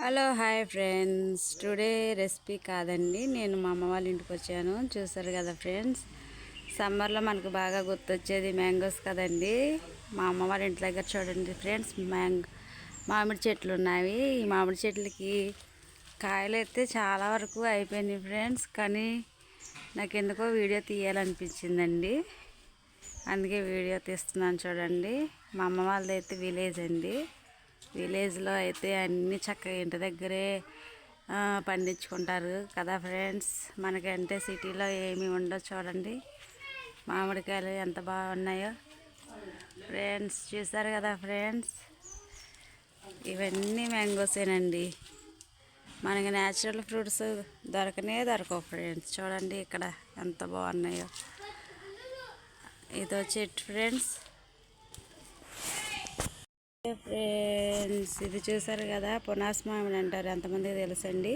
Hello hi friends. Today recipe కాదండి. నేను మా అమ్మ వాళ్ళ ఇంటికి వచ్చాను. చూసారు కదా ఫ్రెండ్స్? సమ్మర్లో మనకు బాగా గుర్తొచ్చేది మ్యాంగోస్ కదండి. మా అమ్మ వాళ్ళ ఇంటి దగ్గర చూడండి ఫ్రెండ్స్ మ్యాంగ్ మామిడి చెట్లు ఉన్నాయి. ఈ మామిడి చెట్లకి కాయలు అయితే చాలా వరకు అయిపోయినాయి ఫ్రెండ్స్. కానీ నాకు ఎందుకో వీడియో తీయాలనిపించిందండి. అందుకే వీడియో తీస్తున్నాను చూడండి. మా అమ్మ వాళ్ళది అయితే విలేజ్ అండి. విలేజ్లో అయితే అన్నీ చక్కగా ఇంటి దగ్గరే పండించుకుంటారు కదా ఫ్రెండ్స్. మనకంటే సిటీలో ఏమి ఉండవు చూడండి. మామిడికాయలు ఎంత బాగున్నాయో. ఫ్రెండ్స్ చూసారు కదా ఫ్రెండ్స్? ఇవన్నీ మ్యాంగోసేనండి మనకి న్యాచురల్ ఫ్రూట్స్ దొరకనే దొరకవు ఫ్రెండ్స్. చూడండి ఇక్కడ ఎంత బాగున్నాయో. ఇదో చెట్టు ఫ్రెండ్స్. ఫ్రెండ్స్ ఇది చూసారు కదా పునాస్ మామిడి అంటారు ఎంతమందికి తెలుసండి?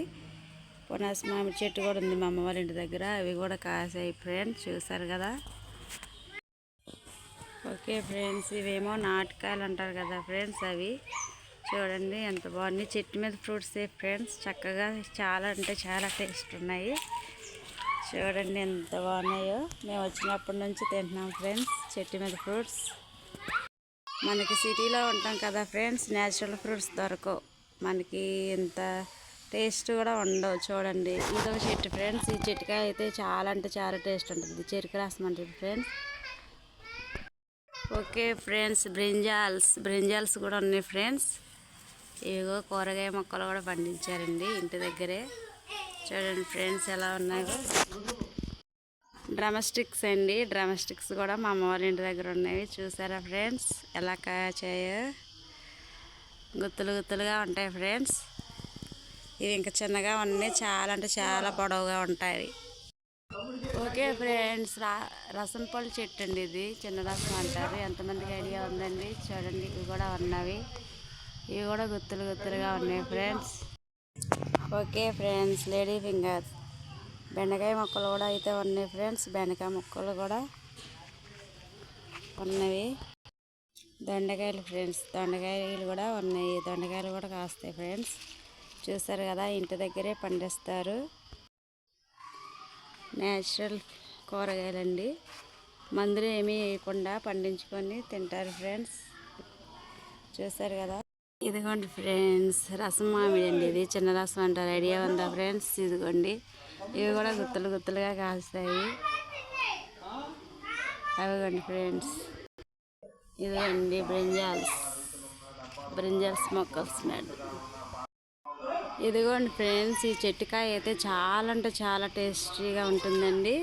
పునాస్ మామిడి చెట్టు కూడా ఉంది మా అమ్మ వాళ్ళ ఇంటి దగ్గర అవి కూడా కాసాయి ఫ్రెండ్స్ చూసారు కదా? ఓకే ఫ్రెండ్స్ ఇవేమో నాటకాయలు అంటారు కదా ఫ్రెండ్స్ అవి. చూడండి ఎంత బాగున్నాయి చెట్టు మీద ఫ్రూట్స్ ఫ్రెండ్స్ చక్కగా చాలా అంటే చాలా టేస్ట్ ఉన్నాయి. చూడండి ఎంత బాగున్నాయో. మేము వచ్చినప్పటి నుంచి తింటున్నాం ఫ్రెండ్స్ చెట్టు మీద ఫ్రూట్స్. మనకి సిటీలో ఉంటాం కదా ఫ్రెండ్స్ న్యాచురల్ ఫ్రూట్స్ దొరకవు మనకి ఇంత టేస్ట్ కూడా ఉండవు చూడండి. ఇదొక చెట్టు ఫ్రెండ్స్ ఈ చెట్టుకాయ అయితే చాలా అంటే చాలా టేస్ట్ ఉంటుంది. చెరుకు రసం అంటుంది friends. Okay friends brinjals brinjals కూడా ఉన్నాయి ఫ్రెండ్స్. ఇవిగో కూరగాయ మొక్కలు కూడా పండించారండి ఇంటి దగ్గరే. చూడండి ఫ్రెండ్స్ ఎలా ఉన్నాయో. డ్రమస్టిక్స్ అండి. డ్రమస్టిక్స్ కూడా మా అమ్మ వాళ్ళ ఇంటి దగ్గర ఉన్నాయి చూసారా ఫ్రెండ్స్? ఎలా కాచాయో గుత్తులు గుత్తులుగా ఉంటాయి ఫ్రెండ్స్. ఇవి ఇంకా చిన్నగా ఉన్నాయి. చాలా అంటే చాలా పొడవుగా ఉంటాయి. ఓకే ఫ్రెండ్స్ రా రసం పళ్ళు చెట్టు అండి ఇది. చిన్న రసం అంటారు. ఎంతమందికి ఐడియా ఉందండి? చూడండి. ఇవి కూడా ఉన్నవి. ఇవి కూడా గుత్తులు గుత్తులుగా ఉన్నాయి friends. Okay friends lady fingers. బెండకాయ మొక్కలు కూడా అయితే ఉన్నాయి ఫ్రెండ్స్. బెండకాయ మొక్కలు కూడా ఉన్నవి. దొండకాయలు ఫ్రెండ్స్ దొండకాయలు కూడా ఉన్నాయి. దొండకాయలు కూడా కాస్తాయి ఫ్రెండ్స్. చూస్తారు కదా ఇంటి దగ్గరే పండిస్తారు. న్యాచురల్ కూరగాయలండి. మందులు ఏమీ వేయకుండా పండించుకొని తింటారు ఫ్రెండ్స్. చూస్తారు కదా? ఇదిగోండి ఫ్రెండ్స్ రసం మామిడి అండి ఇది. చిన్న రసం అంటారు. ఐడియా ఉందా ఫ్రెండ్స్? ఇదిగోండి. ఇవి కూడా గుత్తులు గుత్తులుగా కాస్తాయి. అవిగోండి ఫ్రెండ్స్. ఇదిగోండి బ్రింజాల్స్. బ్రింజాల్స్ మొక్క వస్తున్నాడు ఇదిగోండి ఫ్రెండ్స్ ఈ చెట్టుకాయ అయితే చాలా అంటే చాలా టేస్టీగా ఉంటుందండి.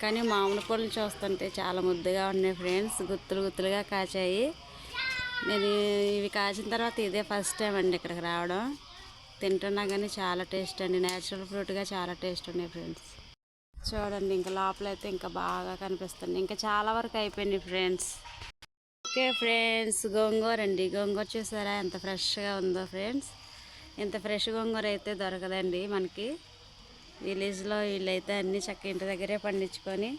కానీ మామిడి పళ్ళు చూస్తుంటే చాలా ముద్దుగా ఉన్నాయి ఫ్రెండ్స్. గుత్తులు గుత్తులుగా కాచాయి. నేను ఇవి కాచిన తర్వాత ఇదే ఫస్ట్ టైం అండి ఇక్కడికి రావడం. తింటున్నా కానీ చాలా టేస్ట్ అండి. న్యాచురల్ ఫ్రూట్గా చాలా టేస్ట్ ఉన్నాయి ఫ్రెండ్స్. చూడండి ఇంకా లోపల అయితే ఇంకా బాగా కనిపిస్తుంది. ఇంకా చాలా వరకు అయిపోయింది ఫ్రెండ్స్. ఓకే ఫ్రెండ్స్ గోంగూర అండి. గోంగూర చూసారా? ఎంత ఫ్రెష్గా ఉందో ఫ్రెండ్స్. ఇంత ఫ్రెష్ గోంగూర అయితే దొరకదండి మనకి. విలేజ్లో వీళ్ళైతే అన్నీ చక్క ఇంటి దగ్గరే పండించుకొని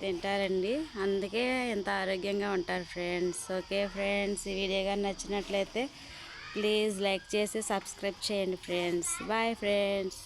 తింటారండి. అందుకే ఇంత ఆరోగ్యంగా ఉంటారు ఫ్రెండ్స్. ఓకే ఫ్రెండ్స్ ఈ వీడియో కానీ నచ్చినట్లయితే ప్లీజ్ లైక్ చేసి సబ్స్క్రైబ్ చేయండి ఫ్రెండ్స్ బాయ్ ఫ్రెండ్స్